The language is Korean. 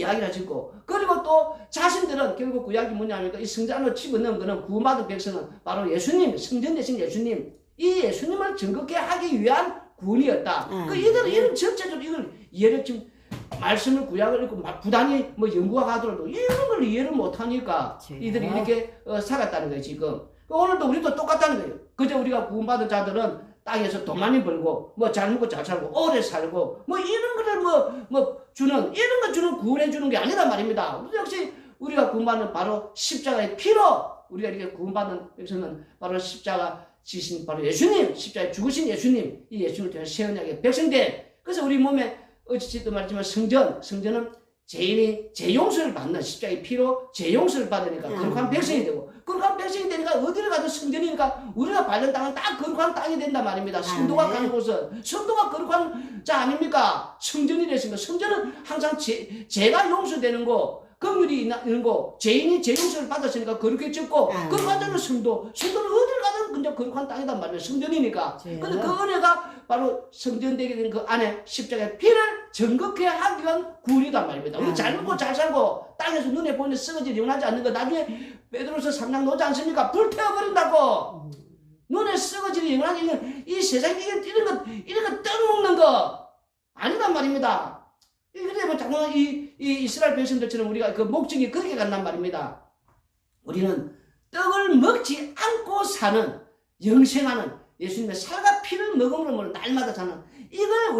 이야기를 하시고 그리고 또 자신들은 결국 구약이 뭐냐면 이 성전 안으로 집어넣은 거는 구원받은 백성은 바로 예수님 성전 대신 예수님 이 예수님을 증거케 하기 위한 구원이었다. 음. 그 이들은 이런 전체적으로 이걸 이해를 지금 말씀을 구약을 읽고 막 부단히 뭐 연구가 하더라도 이런 걸 이해를 못하니까. 이들이 이렇게 어, 살았다는 거예요 지금. 그 오늘도 우리도 똑같다는 거예요. 그저 우리가 구원받은 자들은 땅에서 돈 많이 벌고 뭐 잘 먹고 잘 살고 오래 살고 뭐 이런 거를 뭐 뭐 주는 이런 거 주는 구원해 주는 게 아니란 말입니다. 역시 우리가 구원받는 바로 십자가의 피로 우리가 이렇게 구원받는 여기서는 바로 십자가 지신 바로 예수님 십자가에 죽으신 예수님 이 예수님을 통해 새 언약의 백성들 그래서 우리 몸에 어찌도 말했지만 성전 성전은 죄인이 재용서를 받는 십자가의 피로 재용서를 받으니까 음. 거룩한 백성이 되고 거룩한 백성이 되니까 어디를 가도 성전이니까 우리가 밟는 땅은 딱 거룩한 땅이 된단 말입니다. 성도가 네. 가는 곳은 성도가 거룩한 자 아닙니까? 성전이 거. 성전은 항상 죄, 죄가 용서되는 거. 긍휼이 있나- 있는 거, 죄인이 죄 용서를 받았으니까 거룩해졌고, 아. 거룩한 자는 성도, 성도는 어딜 가든 그냥 거룩한 땅이단 말이에요. 성전이니까. 네. 근데 그 은혜가 바로 성전되게 된 그 안에 십자가의 피를 정극해 하기 위한 구원이단 말입니다. 우리 아. 잘 먹고 잘 살고 땅에서 눈에 보이는 썩어지 영하지 않는 거 나중에 베드로서 3장 놓지 않습니까? 불태워버린다고. 눈에 썩어지는 영하지 이 세상 이게 이런 거 이런 거 떡먹는 거 아니란 말입니다. 그래 뭐 장난 이, 이 이스라엘 백성들처럼 우리가 그 목적이 그렇게 간단 말입니다. 우리는 떡을 먹지 않고 사는 영생하는 예수님의 살과 피를 먹음으로 날마다 사는 이걸 우리